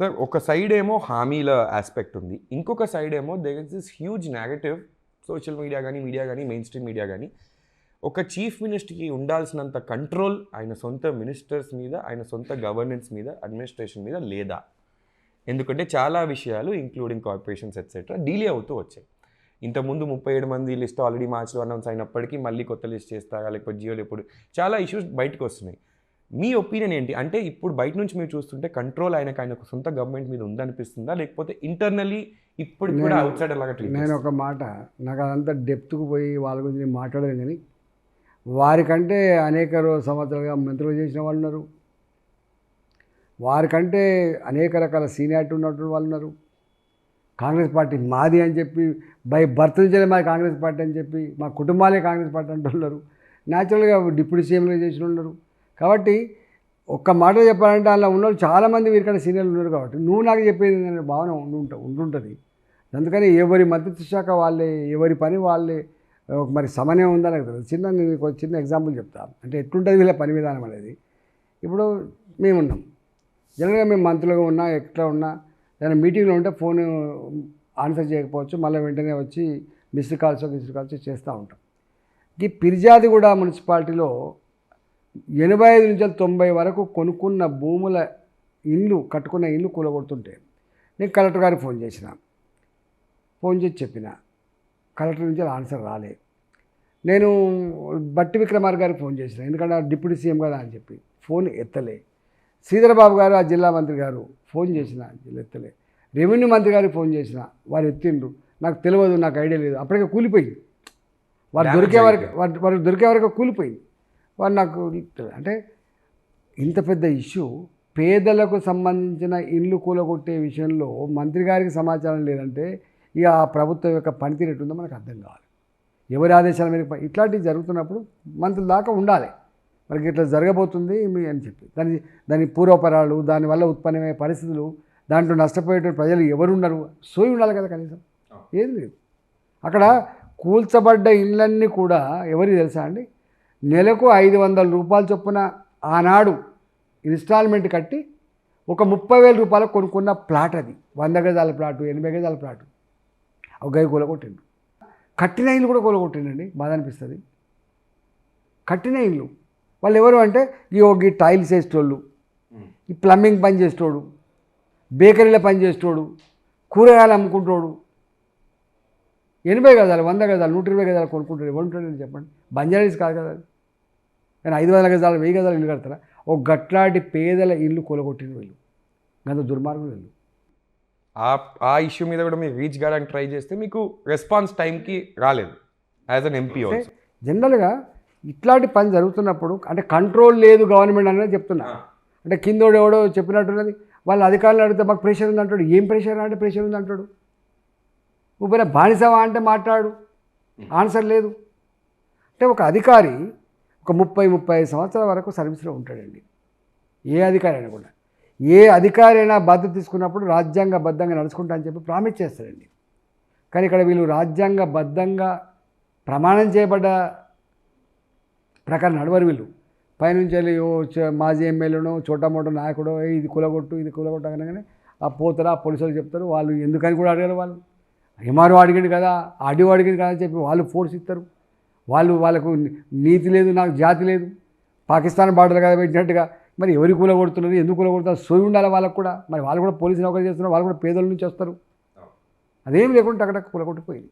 Sir ఒక side ఏమో హామీల ఆస్పెక్ట్ ఉంది. ఇంకొక సైడ్ ఏమో they is this huge negative social media కానీ మీడియా కానీ మెయిన్ స్ట్రీమ్ మీడియా కానీ ఒక చీఫ్ మినిస్టర్కి ఉండాల్సినంత కంట్రోల్ ఆయన సొంత మినిస్టర్స్ మీద ఆయన సొంత గవర్నెన్స్ మీద అడ్మినిస్ట్రేషన్ మీద లేదా? ఎందుకంటే చాలా విషయాలు ఇంక్లూడింగ్ కార్పొరేషన్స్ ఎట్సెట్రా డీలే అవుతూ వచ్చాయి. ఇంతకుముందు ముప్పై ఏడు మంది లిస్ట్ ఆల్రెడీ మార్చిలో అనౌన్స్ అయినప్పటికీ మళ్ళీ కొత్త లిస్ట్ చేస్తారా లేకపోతే జియోలు ఎప్పుడు? చాలా ఇష్యూస్ బయటకు వస్తున్నాయి. మీ ఒపీనియన్ ఏంటి? అంటే ఇప్పుడు బయట నుంచి మీరు చూస్తుంటే కంట్రోల్ ఆయన సొంత గవర్నమెంట్ మీద ఉందనిపిస్తుందా? లేకపోతే ఇంటర్నల్లీ ఇప్పుడు కూడా అవుట్ సైడ్ అలాగా నేను ఒక మాట నాకు అదంతా డెప్త్కు పోయి వాళ్ళ గురించి నేను మాట్లాడలేను కానీ వారికంటే అనేక సంవత్సరాలుగా మంత్రులు చేసిన వాళ్ళు ఉన్నారు. వారికంటే అనేక రకాల సీనియారిటీ ఉన్నటువంటి వాళ్ళు ఉన్నారు. కాంగ్రెస్ పార్టీ మాది అని చెప్పి బై బర్త్ నుంచే మాది కాంగ్రెస్ పార్టీ అని చెప్పి మా కుటుంబాలే కాంగ్రెస్ పార్టీ అంటున్నారు న్యాచురల్గా డిప్యూటీ సీఎంలు చేసిన ఉన్నారు. కాబట్టి ఒక్క మాట చెప్పాలంటే అలా ఉన్నవాళ్ళు చాలామంది వీరికన్నా సీనియర్లు ఉన్నారు కాబట్టి నువ్వు నాకు చెప్పేది అనే భావన ఉండుంట ఉండుంటుంది. అందుకని ఎవరి మంత్రిత్వ శాఖ వాళ్ళే ఎవరి పని వాళ్ళే మరి సమన్వయం ఉందా నాకు తెలియదు చిన్న నేను ఒక చిన్న ఎగ్జాంపుల్ చెప్తాను అంటే ఎట్లుంటుంది వీళ్ళ పని విధానం అనేది. ఇప్పుడు మేమున్నాం. జనరల్గా మేము మంత్రులుగా ఉన్నా ఎట్లా ఉన్నా ఏదైనా మీటింగ్లో ఉంటే ఫోన్ ఆన్సర్ చేయకపోవచ్చు. మళ్ళీ వెంటనే వచ్చి మిస్డ్ కాల్స్ మిస్డ్ కాల్స్ చేస్తూ ఉంటాం. ఈ పిర్జాది కూడా మున్సిపాలిటీలో ఎనభై ఐదు నుంచి తొంభై వరకు కొనుక్కున్న భూముల ఇల్లు కట్టుకున్న ఇల్లు కూలగొడుతుంటే నేను కలెక్టర్ గారికి ఫోన్ చేసిన. ఫోన్ చేసి చెప్పిన. కలెక్టర్ నుంచి ఆన్సర్ రాలే. నేను బట్టి విక్రమార్ గారికి ఫోన్ చేసిన. ఎందుకంటే డిప్యూటీ సీఎం కదా అని చెప్పి ఫోన్ ఎత్తలే. శ్రీధరబాబు గారు ఆ జిల్లా మంత్రి గారు ఫోన్ చేసిన. ఎత్తలే. రెవెన్యూ మంత్రి గారికి ఫోన్ చేసిన. వారు ఎత్తిండ్రు. నాకు తెలియదు నాకు ఐడియా లేదు. అప్పటికే కూలిపోయింది. వారు దొరికే వరకు వారు దొరికే వరకు కూలిపోయింది. వారు నాకు. అంటే ఇంత పెద్ద ఇష్యూ. పేదలకు సంబంధించిన ఇల్లు కూలగొట్టే విషయంలో మంత్రి గారికి సమాచారం లేదంటే ఇక ఆ ప్రభుత్వం యొక్క పనితీరు ఎట్టుందో మనకు అర్థం కావాలి. ఎవరి ఆదేశాల మీద ఇట్లాంటివి జరుగుతున్నప్పుడు మంత్రుల దాకా ఉండాలి. మనకి ఇట్లా జరగబోతుంది మీ అని చెప్పి. దాని దాని పూర్వపరాలు దానివల్ల ఉత్పన్నమయ్యే పరిస్థితులు దాంట్లో నష్టపోయేటువంటి ప్రజలు ఎవరు ఉన్నారు సోయి ఉండాలి కదా కనీసం. ఏది లేదు. అక్కడ కూల్చబడ్డ ఇళ్ళన్నీ కూడా ఎవరికి తెలుసా అండి? నెలకు ఐదు వందల రూపాయలు చొప్పున ఆనాడు ఇన్స్టాల్మెంట్ కట్టి ఒక ముప్పై వేల రూపాయలు కొనుక్కున్న ప్లాట్ అది. వంద గజాల ప్లాటు ఎనభై గజాల ప్లాటు. ఒక గై కూలగొట్టిండు కట్టిన ఇల్లు కూడా కూలగొట్టిండండి. బాధ అనిపిస్తుంది. కట్టిన ఇల్లు. వాళ్ళు ఎవరు అంటే ఈ ఒక టైల్స్ వేసేటోళ్ళు. ఈ ప్లంబింగ్ పని చేసేటోడు. బేకరీలో పని చేసేటోడు. కూరగాయలు అమ్ముకుంటోడు. ఎనభై గజాలు వంద గజాలు నూట ఇరవై గజాలు కొనుక్కుంటాడు. ఎవరు ఉంటాడు చెప్పండి. బంజారీస్ కాదు కదా అది. కానీ ఐదు వందల గజాలు వెయ్యి గజాలు ఇల్లు కడతారా ఒక గట్లాంటి పేదల ఇల్లు కొలగొట్టిన వీళ్ళు. గంత దుర్మార్గులు వీళ్ళు. ఆ ఆ ఇష్యూ మీద కూడా మీరు రీచ్ కావడానికి ట్రై చేస్తే మీకు రెస్పాన్స్ టైంకి రాలేదు. యాజ్ అన్ ఎంపీ జనరల్గా ఇట్లాంటి పని జరుగుతున్నప్పుడు అంటే కంట్రోల్ లేదు గవర్నమెంట్ అనేది చెప్తున్నా. అంటే కిందోడు ఎవడో చెప్పినట్టున్నది వాళ్ళ అధికారులు అడిగితే మాకు ప్రెషర్ ఉంది అంటాడు. ఏం ప్రెషర్ అంటే ప్రెషర్ ఉంది అంటాడు. నువ్వు బానిసవా అంటే మాట్లాడు. ఆన్సర్ లేదు. అంటే ఒక అధికారి ఒక ముప్పై ముప్పై ఐదు సంవత్సరాల వరకు సర్వీస్లో ఉంటాడండి. ఏ అధికారి అయినా కూడా. ఏ అధికారి అయినా బాధ్యత తీసుకున్నప్పుడు రాజ్యాంగబద్ధంగా నడుచుకుంటా అని చెప్పి ప్రామిస్ చేస్తారండి కానీ ఇక్కడ వీళ్ళు రాజ్యాంగబద్ధంగా ప్రమాణం చేయబడ్డ ప్రకారం నడవరు వీళ్ళు. పైనుంచి వెళ్ళి ఓ మాజీ ఎమ్మెల్యేనో చోటా మోటో నాయకుడో ఇది కులగొట్టు ఇది కులగొట్టు అనగానే ఆ పోతారు ఆ పోలీసులు చెప్తారు వాళ్ళు ఎందుకని కూడా అడిగారు వాళ్ళు. ఎంఆర్ఓ అడిగింది కదా ఆడియో అడిగింది కదా అని చెప్పి వాళ్ళు ఫోర్స్ ఇస్తారు. వాళ్ళు వాళ్ళకు నీతి లేదు నాకు జాతి లేదు. పాకిస్తాన్ బార్డర్ కదా పెట్టినట్టుగా. మరి ఎవరి కూల కొడుతున్నారు? ఎందుకు కూల కొడుతున్నారు? సోయి ఉండాలి వాళ్ళకు కూడా? మరి వాళ్ళు కూడా పోలీసు నౌకరీ చేస్తున్నారు వాళ్ళు కూడా పేదల నుంచి వస్తారు. అదేం లేకుండా అక్కడ కూల కొట్టిపోయింది